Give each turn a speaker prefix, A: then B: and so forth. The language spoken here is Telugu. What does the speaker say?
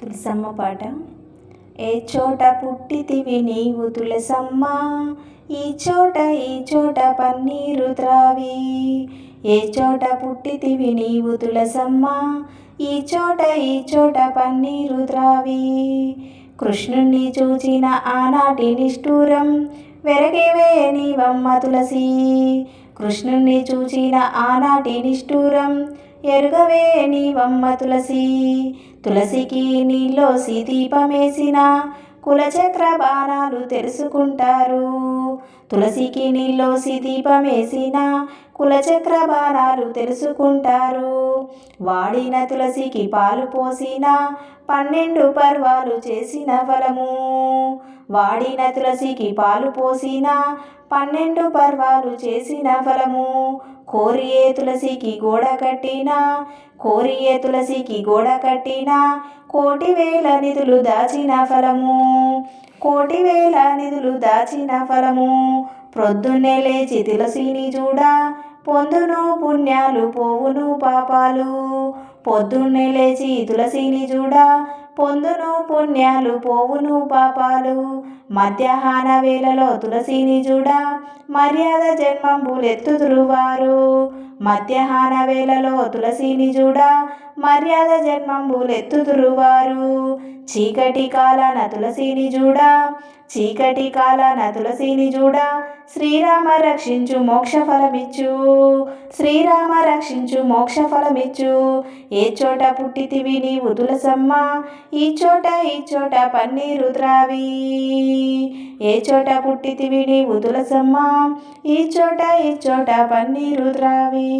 A: తులసమ్మ పాట ఏ చోట పుట్టితివి నీవు తులసమ్మ ఈ చోట ఈ చోట పన్నీరు త్రావి. ఏ చోట పుట్టితివి నీవు తులసమ్మ ఈ చోట ఈ చోట పన్నీరు త్రావి. కృష్ణుణ్ణి చూచిన ఆనాటి నిష్ఠూరం వెరగేవే నీవమ్మ తులసి. కృష్ణుణ్ణి చూచిన ఆనాటి నిష్ఠూరం ఎరుగవే నీవమ్మ తులసి. తులసికి నీలోసి దీపమేసిన కులచక్ర బాణాలు తెలుసుకుంటారు తులసికి నీలోసి దీపమేసిన కులచక్ర బాణాలు తెలుసుకుంటారు వాడిన తులసికి పాలు పోసిన పన్నెండు పర్వాలు చేసిన ఫలము. వాడిన తులసికి పాలు పోసిన పన్నెండు పర్వాలు చేసిన ఫలము. కోరియే తులసికి గోడ కట్టిన కోరియే తులసికి గోడ కట్టిన కోటి వేల నిధులు దాచిన ఫలము. కోటి వేల నిధులు దాచిన ఫలము. ప్రొద్దున్నే లేచి తులసిని చూడ పొందును పుణ్యాలు పోవును పాపాలు. పొద్దున్నే లేచి తులసిని చూడ పొందును పుణ్యాలు పోవును పాపాలు. మధ్యాహ్న వేళలో తులసిని చూడ మర్యాద జన్మంబులెత్తుదురువారు మధ్యాహ్న వేళలో తులసిని చూడ మర్యాద జన్మంబులెత్తుదురువారు చీకటి కాలన తులసిని చూడ చీకటి కాలన తులసిని చూడ శ్రీరామ రక్షించు మోక్ష ఫలమిచ్చు. శ్రీరామ రక్షించు మోక్ష ఫలమిచ్చు. ఏ చోట పుట్టితివి నీవు తులసమ్మ? ఈ చోట ఈ చోట పన్నీరు త్రావి. ఏ చోట పుట్టితివి నీవు తులసమ్మ? ఈ చోట ఈ చోట పన్నీరు త్రావి.